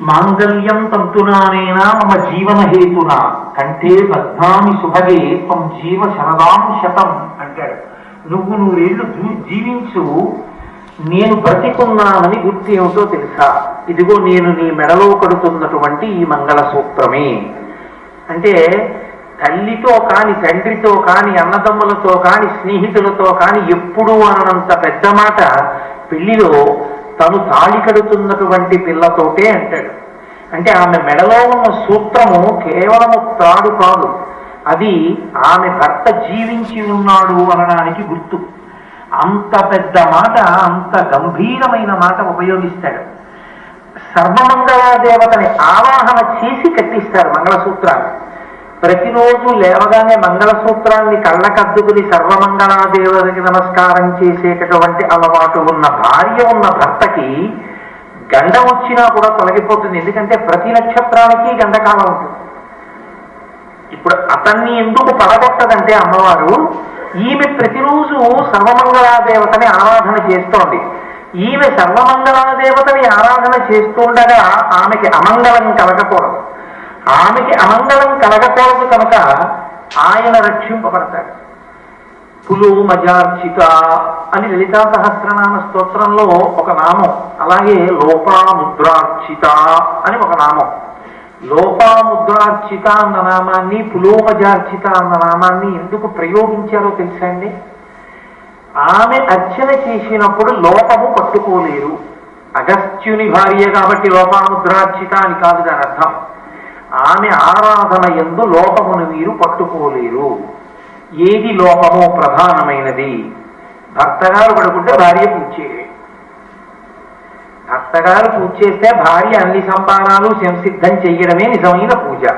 మాంగళ్యం తంతునానేనా మమ జీవన హేతున కంఠే బద్ధామి సుభగే త్వం జీవ శరదాం శతం అంటాడు. నువ్వు నువ్వేళ్ళు జీవించు నేను బ్రతికున్నానని గుర్తు ఏమిటో తెలుసా? ఇదిగో నేను నీ మెడలో కడుతున్నటువంటి ఈ మంగళసూత్రమే. అంటే తల్లితో కాని తండ్రితో కాని అన్నదమ్ములతో కాని స్నేహితులతో కాని ఎప్పుడూ అనంత పెద్ద మాట పెళ్ళిలో తను తాళి కడుతున్నటువంటి పిల్లతోటే అంటాడు. అంటే ఆమె మెడలో ఉన్న సూత్రము కేవలము తాడు కాదు అది ఆమె భర్త జీవించి ఉన్నాడు అనడానికి గుర్తు. అంత పెద్ద మాట అంత గంభీరమైన మాట ఉపయోగిస్తాడు. సర్వమంగళాదేవతని ఆవాహన చేసి కట్టిస్తారు మంగళసూత్రాన్ని. ప్రతిరోజు లేవగానే మంగళసూత్రాన్ని కళ్ళకద్దుకుని సర్వమంగళాదేవతకి నమస్కారం చేసేటటువంటి అలవాటు ఉన్న భార్య ఉన్న భర్తకి గండ వచ్చినా కూడా తొలగిపోతుంది. ఎందుకంటే ప్రతి నక్షత్రానికి గండకాలం ఉంటుంది. ఇప్పుడు అతన్ని ఎందుకు పడగొట్టదంటే అమ్మవారు ఈమె ప్రతిరోజు సర్వమంగళాదేవతని ఆరాధన చేస్తోంది. ఈమె సర్వమంగళాదేవతని ఆరాధన చేస్తుండగా ఆమెకి అమంగళం కలగకూడదు. ఆమెకి అమంగళం కలగకూడదు కనుక ఆయన రక్షింపబడతాడు. పులు మజార్చిత అని లలితా సహస్రనామ స్తోత్రంలో ఒక నామం అలాగే లోపాముద్రార్చిత అని ఒక నామం. లోపాముద్రార్చిత అన్న నామాన్ని పులోమజార్చిత అన్న నామాన్ని ఎందుకు ప్రయోగించారో తెలుసా అండి? ఆమె అర్చన చేసినప్పుడు లోపము పట్టుకోలేరు. అగస్త్యుని భార్య కాబట్టి లోపాముద్రార్చిత అని కాదు దాని అర్థం. ఆమె ఆరాధన ఎందు లోపమును మీరు పట్టుకోలేరు. ఏది లోపమో ప్రధానమైనది. భర్తగారు పడుకుంటే భార్య పూజ చేయడమే భర్తగారు పూజ చేస్తే భార్య అన్ని సంతానాలు సంసిద్ధం చెయ్యడమే నిజమైన పూజ.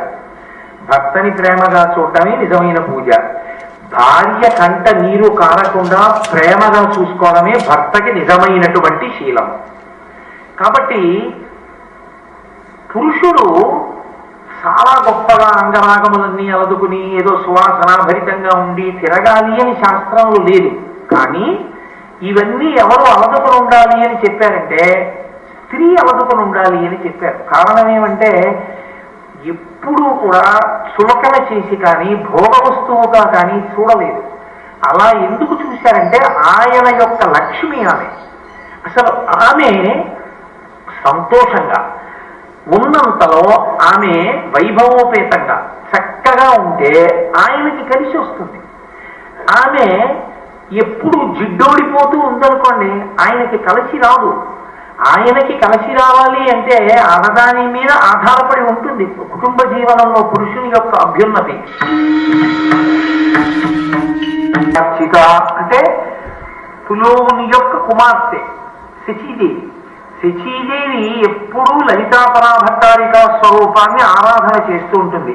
భర్తని ప్రేమగా చూడటమే నిజమైన పూజ. భార్య కంట నీరు కారకుండా ప్రేమగా చూసుకోవడమే భర్తకి నిజమైనటువంటి శీలం. కాబట్టి పురుషుడు చాలా గొప్పగా అంగరాగములన్నీ అలదుకుని ఏదో సువాసనాభరితంగా ఉండి తిరగాలి అని శాస్త్రంలో లేదు. కానీ ఇవన్నీ ఎవరు అలదుకుని ఉండాలి అని చెప్పారంటే స్త్రీ అలదుకుని ఉండాలి అని చెప్పారు. కారణం ఏమంటే ఎప్పుడూ కూడా చులకన చేసి కానీ భోగ వస్తువుగా కానీ చూడలేదు. అలా ఎందుకు చూశారంటే ఆయన యొక్క లక్ష్మి ఆమె. అసలు ఆమె సంతోషంగా ఉన్నంతలో ఆమె వైభవోపేతంగా చక్కగా ఉంటే ఆయనకి కలిసి వస్తుంది. ఆమె ఎప్పుడు జిడ్డోడిపోతూ ఉందనుకోండి ఆయనకి కలిసి రాదు. ఆయనకి కలిసి రావాలి అంటే ఆడదాని మీద ఆధారపడి ఉంటుంది. కుటుంబ జీవనంలో పురుషుని యొక్క అభ్యున్నతి. అంటే పులోముని యొక్క కుమార్తె శచీదేవి. శచీదేవి ఎప్పుడూ లలితాపరాభట్టారికా స్వరూపాన్ని ఆరాధన చేస్తూ ఉంటుంది.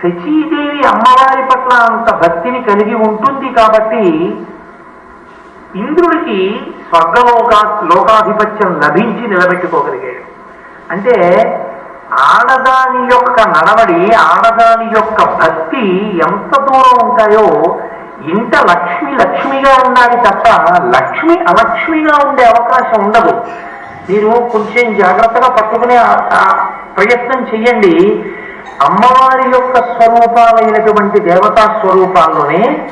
శచీదేవి అమ్మవారి పట్ల అంత భక్తిని కలిగి ఉంటుంది కాబట్టి ఇంద్రుడికి స్వర్గలోకా లోకాధిపత్యం లభించి నిలబెట్టుకోగలిగాడు. అంటే ఆడదాని యొక్క నడవడి ఆడదాని యొక్క భక్తి ఎంత దూరం ఉంటాయో ఇంత లక్ష్మి లక్ష్మిగా ఉండాలి తప్ప లక్ష్మి అలక్ష్మిగా ఉండే అవకాశం ఉండదు. మీరు కొంచెం జాగ్రత్తగా పట్టుకునే ప్రయత్నం చెయ్యండి. అమ్మవారి యొక్క స్వరూపాలైనటువంటి దేవతా స్వరూపాల్లోనే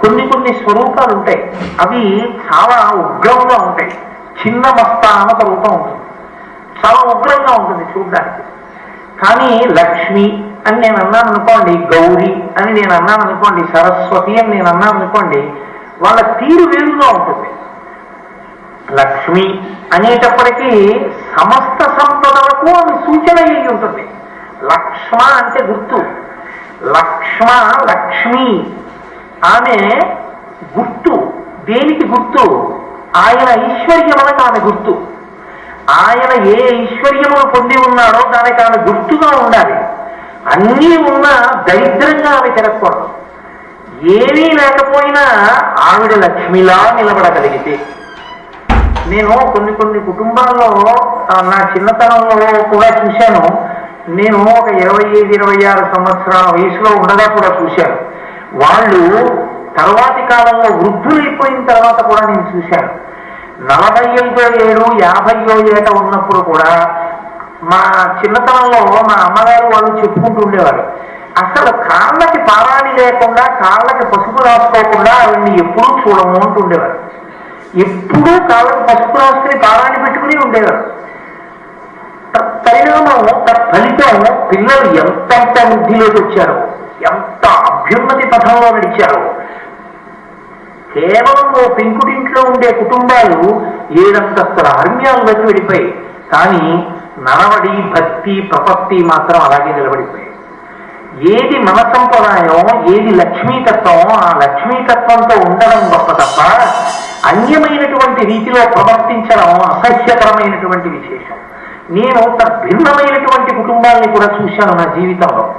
కొన్ని కొన్ని స్వరూపాలు ఉంటాయి అవి చాలా ఉగ్రంగా ఉంటాయి. చిన్న మస్తాన స్వరూపం రూపం ఉంటుంది. చాలా ఉగ్రంగా ఉంటుంది చూడడానికి. కానీ లక్ష్మి అని నేను అన్నాను అనుకోండి గౌరీ అని నేను అన్నాను అనుకోండి సరస్వతి అని నేను అన్నాను అనుకోండి వాళ్ళ తీరు వేరుగా ఉంటుంది. లక్ష్మి అనేటప్పటికీ సమస్త సంపదలకు ఆమె సూచన అయి ఉంటుంది. లక్ష్మ అంటే గుర్తు. లక్ష్మ లక్ష్మి. ఆమె గుర్తు. దేనికి గుర్తు? ఆయన ఐశ్వర్యములకు ఆమె గుర్తు. ఆయన ఏ ఐశ్వర్యమును పొంది ఉన్నాడో దానికి ఆమె గుర్తుగా ఉండాలి. అన్నీ ఉన్నా దరిద్రంగా ఆమె తిరగకూడదు. ఏమీ లేకపోయినా ఆవిడ లక్ష్మిలా నిలబడగలిగితే నేను కొన్ని కొన్ని కుటుంబాల్లో నా చిన్నతనంలో కూడా చూశాను. నేను ఒక ఇరవై ఐదు ఇరవై ఆరు సంవత్సరాల వయసులో ఉండగా కూడా చూశాను. వాళ్ళు తర్వాతి కాలంలో వృద్ధులైపోయిన తర్వాత కూడా నేను చూశాను. నలభై ఐదో ఏడు యాభైయో ఏట ఉన్నప్పుడు కూడా మా చిన్నతనంలో మా అమ్మగారు వాళ్ళు చెప్పుకుంటూ ఉండేవారు. అసలు కాళ్ళకి పారాణి లేకుండా కాళ్ళకి పసుపు రాసుకోకుండా ఆవిడ్ని ఎప్పుడూ చూడము అంటూ ఉండేవారు. ఎప్పుడూ కాలం పసుపు రాసుకుని కాలాన్ని పెట్టుకుని ఉండేవారు. తత్పరిణామం తత్ఫలితం పిల్లలు ఎంతెంత వృద్ధిలోకి వచ్చారో ఎంత అభ్యున్నతి పథంలో నడిచారో. కేవలం ఓ పెంకుటింట్లో ఉండే కుటుంబాలు ఏడంతస్తుల అరణ్యాల్లోకి వెళ్ళిపోయాయి. కానీ నడవడి భక్తి ప్రపత్తి మాత్రం అలాగే నిలబడిపోయాయి. ఏది మన సంప్రదాయం ఏది లక్ష్మీతత్వం ఆ లక్ష్మీతత్వంతో ఉండడం గొప్ప తప్ప అన్యమైనటువంటి రీతిలో ప్రవర్తించడం అసహ్యకరమైనటువంటి విశేషం. నేను భిన్నమైనటువంటి కుటుంబాలని కూడా చూశాను నా జీవితంలో.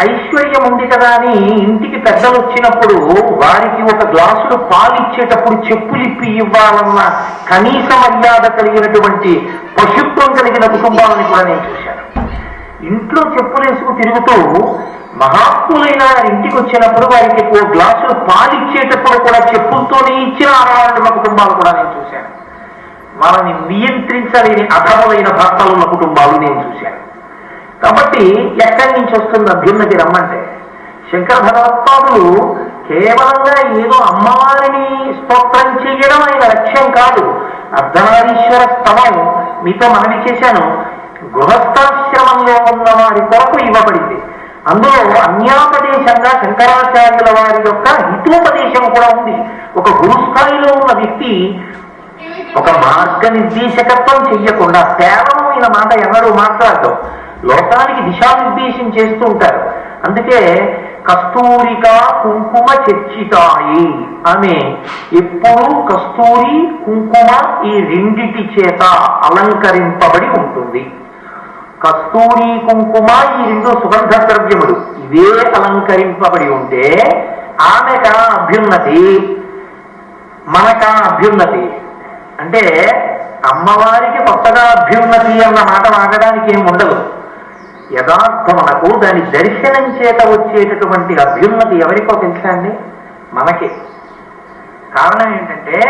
ఐశ్వర్యం ఉంది కదా అని ఇంటికి పెద్దలు వచ్చినప్పుడు వారికి ఒక గ్లాసులు పాలు ఇచ్చేటప్పుడు చెప్పులు ఇప్పి ఇవ్వాలన్న కనీస మర్యాద కలిగినటువంటి పశుత్వం కలిగిన కుటుంబాలని కూడా నేను చూశాను. ఇంట్లో చెప్పులేసుకు తిరుగుతూ మహాత్ములైన ఇంటికి వచ్చినప్పుడు వారికి ఓ గ్లాసులు పాలు ఇచ్చేటప్పుడు కూడా చెప్పులతోనే ఇచ్చిన ఆడవాళ్ళ కుటుంబాలు కూడా నేను చూశాను. వాళ్ళని నియంత్రించలేని అధములైన భర్తలు ఉన్న కుటుంబాలు నేను చూశాను. కాబట్టి ఎక్కడి నుంచి వస్తుంది అభ్యున్నతి రమ్మంటే శంకర భగవత్పాదులు కేవలంగా ఏదో అమ్మవారిని స్తోత్రం చేయడం ఆయన లక్ష్యం కాదు. అర్ధనారీశ్వర స్తవం మీతో మనవి చేశాను. గృహస్థాశ్రమంలో ఉన్న వారి కొరకు ఇవ్వబడింది. అందులో అన్యాపదేశంగా శంకరాచార్యుల వారి యొక్క హితోపదేశం కూడా ఉంది. ఒక గురుస్థాయిలో ఉన్న వ్యక్తి ఒక మార్గ నిర్దేశకత్వం చెయ్యకుండా తేలమైన మాట ఎన్నడూ మాట్లాడటం లోకానికి దిశానిర్దేశం చేస్తూ ఉంటారు. అందుకే కస్తూరిక కుంకుమ చర్చితాయి ఆమె ఎప్పుడూ కస్తూరి కుంకుమ ఈ రెండిటి చేత అలంకరింపబడి ఉంటుంది. కస్తూరి కుంకుమ ఈ రెండు సుగంధ ద్రవ్యములు. ఇవే అలంకరింపబడి ఉంటే ఆమెకా అభ్యున్నతి మనకా అభ్యున్నతి. అంటే అమ్మవారికి కొత్తగా అభ్యున్నతి అన్న మాట వాడడానికి ఏం ఉండదు. యథార్థమునకు దాని దర్శనం చేత వచ్చేటటువంటి అభ్యున్నతి ఎవరికో తెలుసా అండి? మనకి. కారణం ఏంటంటే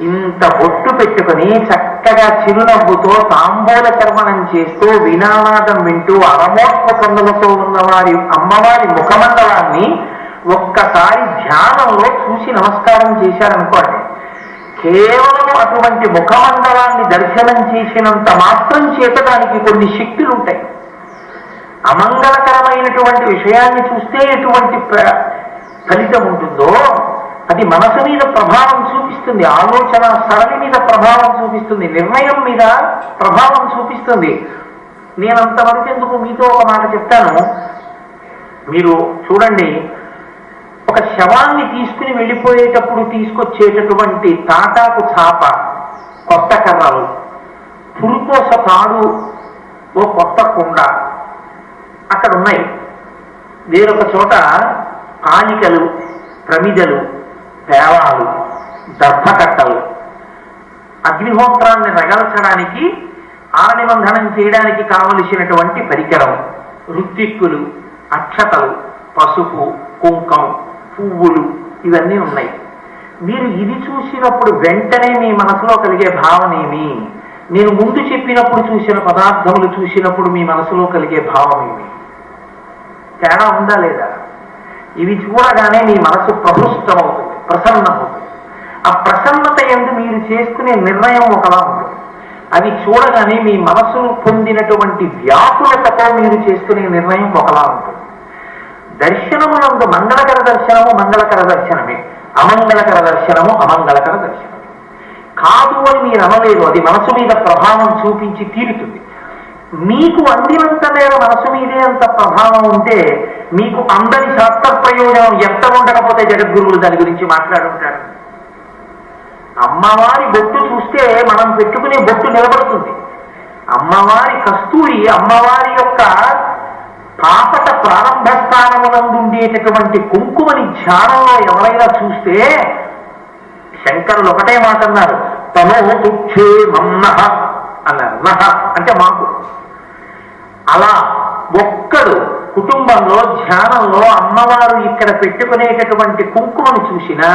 ఇంత బొట్టు పెట్టుకుని చక్కగా చిరునవ్వుతో తాంబూల చర్మణం చేస్తూ వినానాదం వింటూ అరమోత్వ కన్నులతో ఉన్న వారి అమ్మవారి ముఖమండలాన్ని ఒక్కసారి ధ్యానంలో చూసి నమస్కారం చేశారనుకోండి. కేవలం అటువంటి ముఖమండలాన్ని దర్శనం చేసినంత మాత్రం చేత దానికి కొన్ని శక్తులు ఉంటాయి అమంగళకరమైనటువంటి విషయాన్ని చూస్తే ఎటువంటి ప్ర- ఫలితం ఉంటుందో అది మనసు మీద ప్రభావం చూపిస్తుంది ఆలోచన సరళి మీద ప్రభావం చూపిస్తుంది నిర్ణయం మీద ప్రభావం చూపిస్తుంది. నేనంతవరకు ఎందుకు మీతో ఒక మాట చెప్తాను? మీరు చూడండి ఒక శవాన్ని తీసుకుని వెళ్ళిపోయేటప్పుడు తీసుకొచ్చేటటువంటి తాటాకు చాప కొత్త కర్రలు పురుకోస తాడు ఓ కొత్త కుండ అక్కడ ఉన్నాయి వేరొక చోట కాలికలు ప్రమిదలు సేవాలు దర్భకట్టలు. అగ్నిహోత్రాన్ని రగల్చడానికి ఆరనిబంధనం చేయడానికి కావలసినటువంటి పరికరం. రుత్తిక్కులు అక్షతలు పసుపు కుంకం పువ్వులు ఇవన్నీ ఉన్నాయి. మీరు ఇది చూసినప్పుడు వెంటనే మీ మనసులో కలిగే భావన ఏమి? నేను ముందు చెప్పినప్పుడు చూసిన పదార్థములు చూసినప్పుడు మీ మనసులో కలిగే భావం ఏమి? తేడా ఉందా లేదా? ఇవి చూడగానే మీ మనసు ప్రహృష్టమవుతుంది ప్రసన్నమవుతుంది ఆ ప్రసన్నత ఎందు మీరు చేసుకునే నిర్ణయం ఒకలా ఉంటుంది అది చూడగానే మీ మనసు పొందినటువంటి వ్యాకులతతో మీరు చేసుకునే నిర్ణయం ఒకలా ఉంటుంది దర్శనమునందు మంగళకర దర్శనము మంగళకర దర్శనమే. అమంగళకర దర్శనము అమంగళకర దర్శనమే. కాదు అని మీరు అనలేదు. అది మనసు మీద ప్రభావం చూపించి తీరుతుంది. మీకు అందినంత మేర మనసు మీదే అంత ప్రభావం ఉంటే మీకు అందరి శాస్త్ర ప్రయోజనం ఎంత ఉండకపోతే జగద్గురువులు దాని గురించి మాట్లాడుంటారు. అమ్మవారి బొట్టు చూస్తే మనం పెట్టుకునే బొట్టు నిలబడుతుంది. అమ్మవారి కస్తూరి అమ్మవారి యొక్క పాపట ప్రారంభ స్థానమునందుండేటటువంటి కుంకుమని ధ్యానంలో ఎవరైనా చూస్తే శంకరులు ఒకటే మాట అన్నారు తనో తుచ్చే అన్నారు. నహ అంటే మాకు. అలా ఒక్కడు కుటుంబంలో ధ్యానంలో అమ్మవారు ఇక్కడ పెట్టుకునేటటువంటి కుంకుమను చూసినా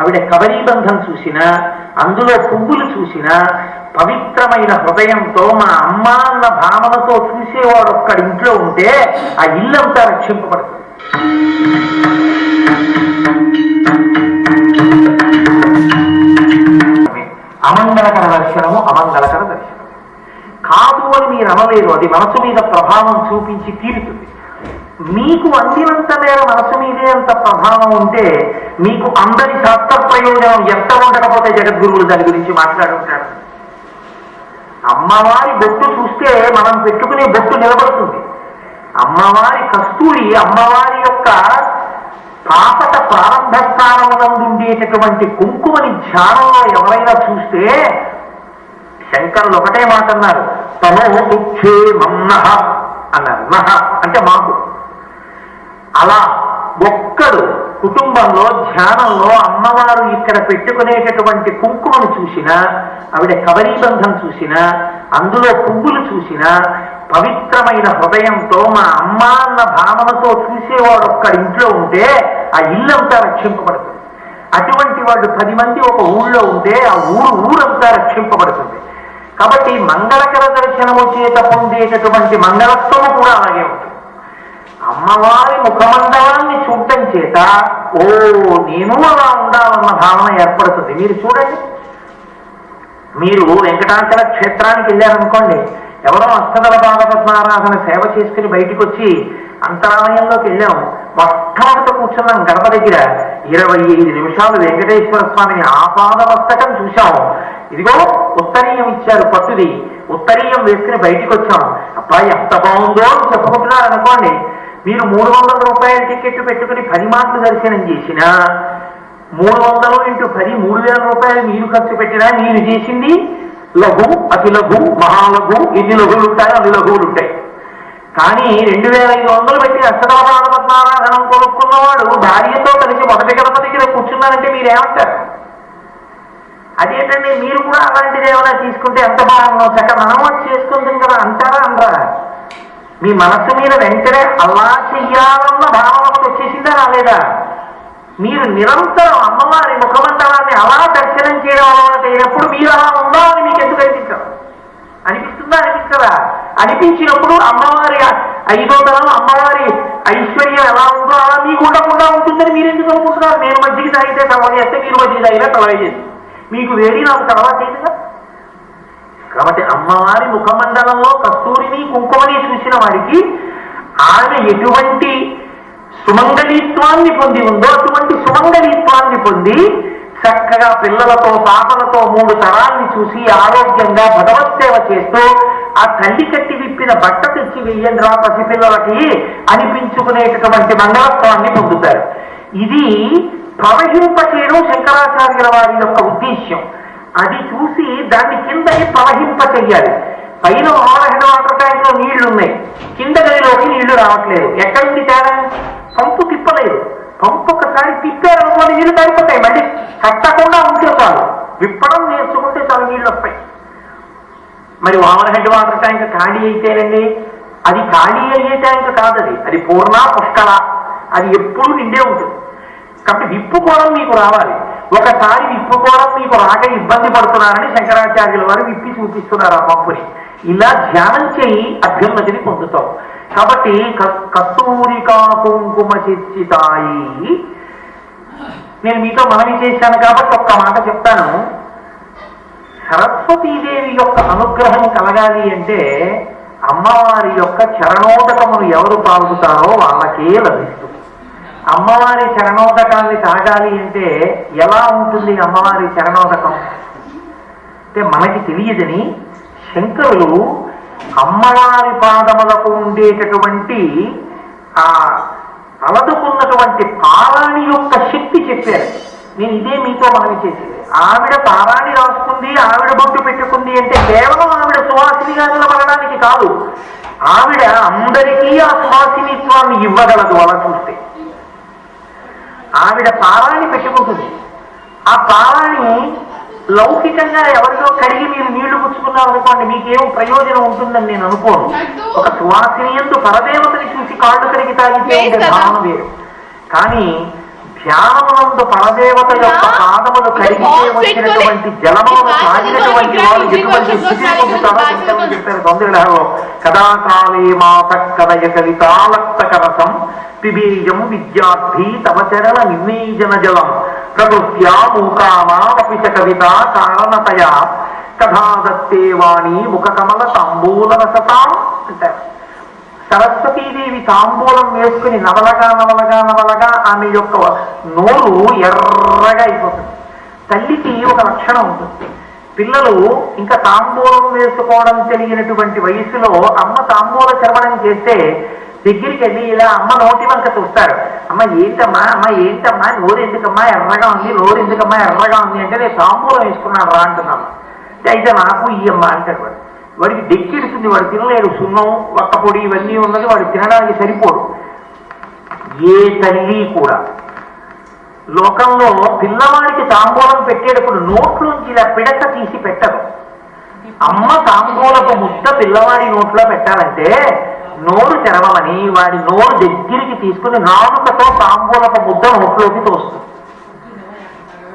ఆవిడ కబరీబంధం చూసినా అందులో పువ్వులు చూసినా పవిత్రమైన హృదయంతో మా అమ్మ అన్న భావనతో చూసేవాడు ఒక్కడి ఇంట్లో ఉంటే ఆ ఇల్లంతా రక్షింపబడుతుంది. అమంగళకర దర్శనము అమంగళకర దర్శనం. కాదు అని మీరు అనలేదు అది మనసు మీద ప్రభావం చూపించి తీరుతుంది. మీకు అందినంత మేర మనసు మీదే అంత ప్రభావం ఉంటే మీకు అందరి శాస్త్ర ప్రయోజనం ఎంత ఉండకపోతే జగద్గురువులు దాని గురించి మాట్లాడుంటారు అమ్మవారి బొట్టు చూస్తే మనం పెట్టుకునే బొట్టు నిలబడుతుంది. అమ్మవారి కస్తూరి అమ్మవారి యొక్క పాపట ప్రారంభ స్థానమునందు ఉండేటటువంటి కుంకుమని ధ్యానంలో ఎవరైనా చూస్తే శంకరులు ఒకటే మాట అన్నారు తమో దుఃఖే మన్నహ అన్నారు. నహ అంటే మాకు. అలా ఒక్కడు కుటుంబంలో ధ్యానంలో అమ్మవారు ఇక్కడ పెట్టుకునేటటువంటి కుంకుమను చూసినా ఆవిడ కవరీబంధం చూసినా అందులో పువ్వులు చూసినా పవిత్రమైన హృదయంతో మా అమ్మ అన్న భావనతో చూసేవాడు ఒక్కడి ఇంట్లో ఉంటే ఆ ఇల్లంతా రక్షింపబడుతుంది. అటువంటి వాళ్ళు పది మంది ఒక ఊళ్ళో ఉంటే ఆ ఊరు ఊరంతా రక్షింపబడుతుంది. కాబట్టి మంగళకర దర్శనము చేత పొందేటటువంటి మంగళత్వము కూడా అలాగే ఉంటుంది. అమ్మవారి ముఖమండలాన్ని చూడటం చేత ఓ నేను అలా ఉండాలన్న భావన ఏర్పడుతుంది. మీరు చూడండి. మీరు వెంకటాచల క్షేత్రానికి వెళ్ళారనుకోండి ఎవరో అష్టదల పాదపద్మారాధన సేవ చేసుకుని బయటికి వచ్చి అంతరాలయంలోకి వెళ్ళాం మొట్టమొదట కూర్చున్నాం గడప దగ్గర. ఇరవై ఐదు నిమిషాలు వెంకటేశ్వర స్వామిని ఆపాదమస్తకం చూశాం ఇదిగో ఉత్తరీయం ఇచ్చారు పట్టుది. ఉత్తరీయం వేసుకుని బయటికి వచ్చాం అబ్బాయి ఎంత బాగుందో అని చెప్పుకుంటున్నారు అనుకోండి మీరు మూడు వందల రూపాయల టికెట్ పెట్టుకుని పది మాటలు దర్శనం చేసినా మూడు వందలు ఇంటూ పది మూడు వేల రూపాయలు మీరు ఖర్చు పెట్టినా మీరు చేసింది లఘు అతి లఘు మహాలఘు ఎన్ని లఘువులు ఉంటాయో అన్ని లఘువులు ఉంటాయి. కానీ రెండు వేల ఐదు వందలు పెట్టి అష్టదళపాదపద్మారాధనం కొనుక్కున్నవాడు భార్యతో కలిసి మొదటి గడప దగ్గర కూర్చున్నారంటే మీరేమంటారు? అదేంటంటే మీరు కూడా అలాంటిది ఏమైనా తీసుకుంటే ఎంత బాగుందో చక్క మనం చేసుకుంటాం కదా అంత మీ మనస్సు మీద వెంటనే అలా చెయ్యాలన్న భావన వచ్చేసిందా రాలేదా? మీరు నిరంతరం అమ్మవారి ముఖమండలాన్ని అలా దర్శనం చేయడం అలవాటు అయినప్పుడు మీరు అలా ఉందా అని మీకు ఎందుకు అనిపించదు? అనిపిస్తుందా అనిపించదా? అనిపించినప్పుడు అమ్మవారి ఐదో తరం అమ్మవారి ఐశ్వర్యం ఎలా ఉందో అలా మీకు ఉండకుండా ఉంటుందని మీరు ఎందుకు అనుకుంటున్నారు? నేను మజ్జిగ తాగితే తలవ చేస్తే మీరు మజ్జిగ తాగినా తలవ చేసి మీకు వేడి నాకు తలవ చేయదుగా కాబట్టి అమ్మవారి ముఖమండలంలో కస్తూరిని కుంకుమని చూసిన వారికి ఆమె ఎటువంటి సుమంగళీత్వాన్ని పొంది ఉందో అటువంటి సుమంగళీత్వాన్ని పొంది చక్కగా పిల్లలతో పాపలతో మూడు తరాల్ని చూసి ఆరోగ్యంగా భగవత్ సేవ చేస్తూ ఆ తల్లి కట్టి విప్పిన బట్ట తెచ్చి వెయ్యండి రా పసిపిల్లలకి అనిపించుకునేటటువంటి మంగళత్వాన్ని పొందుతారు. ఇది ప్రవహింపచేయడం శంకరాచార్యుల వారి యొక్క ఉద్దేశ్యం. అది చూసి దాన్ని కిందనే ప్రవహింప చెయ్యాలి. పైన ఓవర్ వాటర్ ట్యాంక్లో నీళ్ళు ఉన్నాయి కింద గదిలోకి నీళ్ళు రావట్లేదు. ఎక్కడి తేడా? పంపు తిప్పలేదు. పంపు ఒకసారి తిప్పారనుకోని నీళ్ళు తగ్గిపోతాయి మళ్ళీ కట్టకుండా ఉంటే చాలు. విప్పడం నేర్చుకుంటే చాలు నీళ్ళు వస్తాయి. మరి ఓవర్ హెడ్ వాటర్ ట్యాంక్ ఖాళీ అయితేనండి. అది ఖాళీ అయ్యే ట్యాంక్ కాదు అది అది పూర్ణ పుష్కల. అది ఎప్పుడు నిండే ఉంటుంది. కాబట్టి విప్పుకోవడం మీకు రావాలి. ఒకసారి విప్పుకోవడం మీకు రాక ఇబ్బంది పడుతున్నారని శంకరాచార్యుల వారు విప్పి చూపిస్తున్నారు ఆ పంపుని ఇలా ధ్యానం చేయి అభ్యున్నతిని పొందుతాం కాబట్టి క- కస్తూరికా కుంకుమ చిత్తాయి నేను మీతో మనవి చేశాను కాబట్టి ఒక్క మాట చెప్తాను. సరస్వతీదేవి యొక్క అనుగ్రహం కలగాలి అంటే అమ్మవారి యొక్క చరణోదకమును ఎవరు పాల్గొతారో వాళ్ళకే లభిస్తుంది. అమ్మవారి చరణోదకాన్ని తాగాలి అంటే ఎలా ఉంటుంది అమ్మవారి చరణోదకం? అంటే మనకి తెలియదని శంకరులు అమ్మవారి పాదములకు ఉండేటటువంటి ఆ అలదుకున్నటువంటి పారాణి యొక్క శక్తి చెప్పారు. నేను ఇదే మీతో మనవి చేసేది. ఆవిడ పారాణి రాసుకుంది ఆవిడ బొట్టు పెట్టుకుంది అంటే కేవలం ఆవిడ సువాసినిగా నిలబడడానికి కాదు. ఆవిడ అందరికీ ఆ సువాసినిత్వాన్ని ఇవ్వగలదు అలా చూస్తే. ఆవిడ పారాణి పెట్టుకుంటుంది ఆ పారాణి లౌకికంగా ఎవరిలో కడిగి మీరు నీళ్ళు పుచ్చుకున్నారు అనుకోండి మీకేం ప్రయోజనం ఉంటుందని నేను అనుకోను. ఒక సువాసిని ఎందు పరదేవతని చూసి కాళ్ళు కడిగి తాగితే భావన వేరు. కానీ ధ్యానమునందు పరదేవత యొక్క పాదములు కడిగితే వచ్చినటువంటి జలములను తాగినటువంటి వాడు ఎటువంటి స్థితి పొందుతారో శంకరులు చెప్పారు తొందరలో కదా కాళే మాత కదయ కవితాలక్తకరసం పిబీయం విద్యార్థి తవ చరణ నిర్ణీజన జలం ప్రకృత్యా మూకామాపి చ కవిత కారణతయా కథాదత్తే వాణి ముఖకమల తాంబూల రసతాం అంటారు. సరస్వతీదేవి తాంబూలం వేసుకుని నవలగా నవలగా నవలగా ఆమె యొక్క నోరు ఎర్రగా అయిపోతుంది. తల్లికి ఒక లక్షణం ఉంటుంది. పిల్లలు ఇంకా తాంబూలం వేసుకోవడం తెలియనటువంటి వయసులో అమ్మ తాంబూల చర్వణం చేస్తే దగ్గరికి వెళ్ళి ఇలా అమ్మ నోటి వంక చూస్తారు. అమ్మ ఏంటమ్మా అమ్మ ఏంటమ్మా నోరు ఎందుకమ్మా ఎర్రగా ఉంది నోరు ఎందుకమ్మా ఎర్రగా ఉంది? అంటే నేను తాంబూలం వేసుకున్నాను రా అంటున్నాను. అయితే నాకు ఈ అమ్మ అంటాడు వాడు వాడికి డెక్కిడుతుంది వాడు తినలేడు. సున్నం వక్కపొడి ఇవన్నీ ఉన్నది వాడు తినడానికి సరిపోడు. ఏ తల్లి కూడా. లోకంలో పిల్లవాడికి తాంబూలం పెట్టేటప్పుడు నోట్లోంచి ఇలా పిడక తీసి పెట్టదు. అమ్మ తాంబూలపు ముద్ద పిల్లవాడి నోట్లో పెట్టాలంటే నోరు తెరవమని వాడి నోరు దగ్గరికి తీసుకుని నాలుకతో తాంబూలపు ముద్ద నోట్లోకి తోస్తుంది.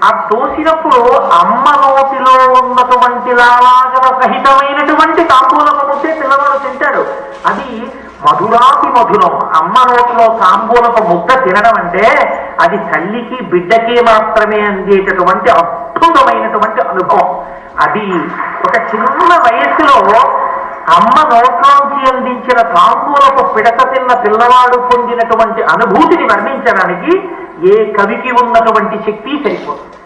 ఆ తోసినప్పుడు అమ్మ నోటిలో ఉన్నటువంటి లాలాగల సహితమైనటువంటి తాంబూలపు ముద్దే పిల్లవాడు తింటాడు. అది మధురాతి మధురం. అమ్మ నోటిలో తాంబూలపు ముద్ద తినడం అంటే అది తల్లికి బిడ్డకి మాత్రమే అందేటటువంటి అద్భుతమైనటువంటి అనుభవం. అది ఒక చిన్న వయస్సులో అమ్మ నోట్లోంచి అందించిన తాంబూలపు పిడక తిన్న పిల్లవాడు పొందినటువంటి అనుభూతిని వర్ణించడానికి ఏ కవికి ఉన్నటువంటి శక్తి సరిపోతుంది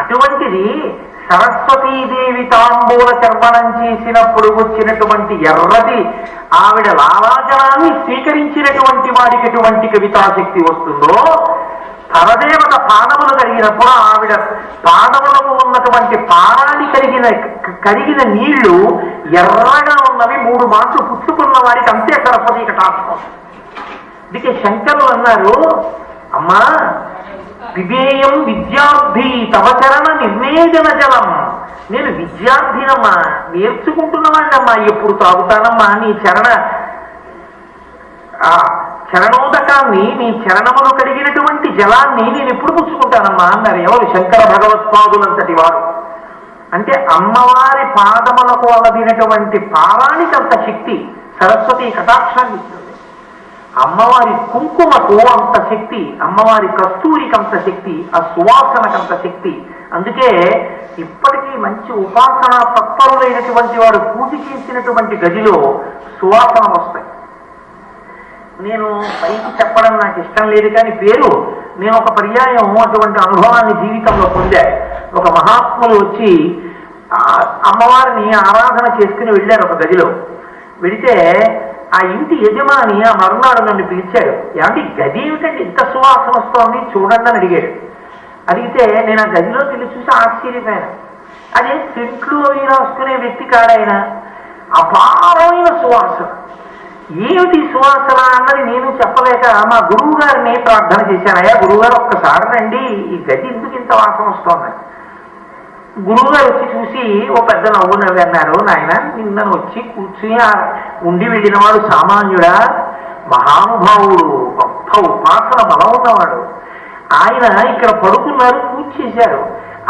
అటువంటిది సరస్వతీదేవి తాంబూల చర్మణం చేసినప్పుడు వచ్చినటువంటి ఎర్రటి ఆవిడ లాలాజలాన్ని స్వీకరించినటువంటి వాడికి ఎటువంటి కవితాశక్తి వస్తుందో పరదేవత పాదములు కలిగినప్పుడు ఆవిడ పాదములకు ఉన్నటువంటి పారాని కలిగిన కరిగిన నీళ్ళు ఎర్రగా ఉన్నవి మూడు మాటలు పుచ్చుకున్న వారికి అంతే సరస్వతి కటాక్షం. అందుకే శంకరులు అన్నారు అమ్మా విధేయం విద్యార్థి తవ చరణ నిర్వేదన జలం నేను విద్యార్థినమ్మా నేర్చుకుంటున్నవాడినమ్మా ఎప్పుడు తాగుతానమ్మా నీ చరణ. ఆ చరణోదకాన్ని నీ చరణములు కలిగినటువంటి జలాన్ని నేను ఎప్పుడు పుచ్చుకుంటానమ్మా అన్నారు. ఎవరు? శంకర భగవత్పాదులంతటి వారు. అంటే అమ్మవారి పాదములకు అలదినటువంటి పారానికంత శక్తి సరస్వతి కటాక్షాన్ని ఇస్తుంది. అమ్మవారి కుంకుమకు అంత శక్తి అమ్మవారి కస్తూరికి అంత శక్తి ఆ సువాసనకంత శక్తి. అందుకే ఇప్పటికీ మంచి ఉపాసన తత్పరులైనటువంటి వారు పూజ చేసినటువంటి గదిలో సువాసన వస్తాయి. నేను పైకి చెప్పడం నాకు ఇష్టం లేదు కానీ పేరు నేను ఒక పర్యాయం అటువంటి అనుభవాన్ని జీవితంలో పొందా. ఒక మహాత్ములు వచ్చి అమ్మవారిని ఆరాధన చేసుకుని వెళ్ళారు ఒక గదిలో. వెళితే ఆ ఇంటి యజమాని ఆ మరునాడు నన్ను పిలిచాడు. ఏమంటే గది ఏమిటండి? ఇంత సువాసన వస్తోంది? చూడండి అని అడిగాడు. అడిగితే నేను ఆ గదిలోకి వెళ్ళి చూసి ఆశ్చర్యపోయాను. అదే సెంట్లు అవి రాసుకునే వ్యక్తి కాడాయన అపారమైన సువాసన. ఏమిటి సువాసన అన్నది నేను చెప్పలేక మా గురువు గారిని ప్రార్థన చేశాను. అయ్యా గురువు గారు ఒక్కసారి రండి. ఈ గది ఎందుకు ఇంత వాసన వస్తోందని. గురువు గారు వచ్చి చూసి ఓ పెద్ద నవ్వు నవ్వి అన్నారు. నాయన నిన్న వచ్చి కూర్చుని ఉండి వెళ్ళినవాడు సామాన్యుడా? మహానుభావుడు గొప్ప ఉపాసన బలం ఉన్నవాడు ఆయన ఇక్కడ పడుకున్నారు పూజ చేశారు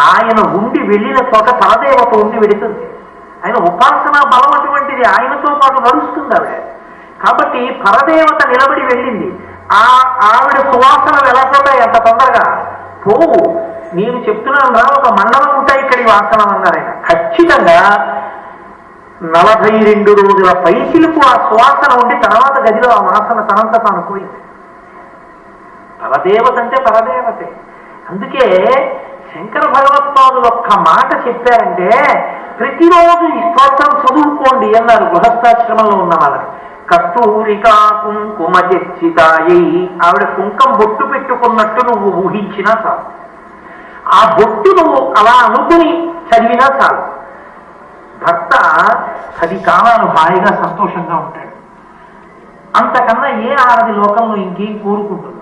ఆయన ఉండి వెళ్ళిన చోట పరదేవత ఉండి వెళుతుంది ఆయన ఉపాసన బలం అటువంటిది ఆయనతో పాటు నడుస్తుంది ఆవిడ. కాబట్టి పరదేవత నిలబడి వెళ్ళింది. ఆ ఆవిడ సువాసనలు ఎలా ఎంత అంత తొందరగా? పోవు. నేను చెప్తున్నాను రా ఒక మండలం ఉంటాయి ఇక్కడ ఈ వాసన అన్నారు ఖచ్చితంగా నలభై రెండు రోజుల పైసలకు ఆ సువాసన ఉండి తర్వాత గదిలో ఆ వాసన తనంత తాను పోయింది. పరదేవత అంటే పరదేవతే. అందుకే శంకర భగవత్పాదులు ఒక్క మాట చెప్పారంటే ప్రతిరోజు ఈ స్తోత్రం చదువుకోండి అన్నారు గృహస్థాశ్రమంలో ఉన్న వాళ్ళకి. కస్తూరికా కుంకుమ చర్చితాయి ఆవిడ కుంకం బొట్టు పెట్టుకున్నట్టు నువ్వు ఊహించినా చాలు. ఆ బొట్టు నువ్వు అలా అనుకుని చదివినా చాలు. భర్త పది కాలాలు హాయిగా సంతోషంగా ఉంటాడు. అంతకన్నా ఏ ఆడది లోకంలో ఇంకేం కోరుకుంటుంది?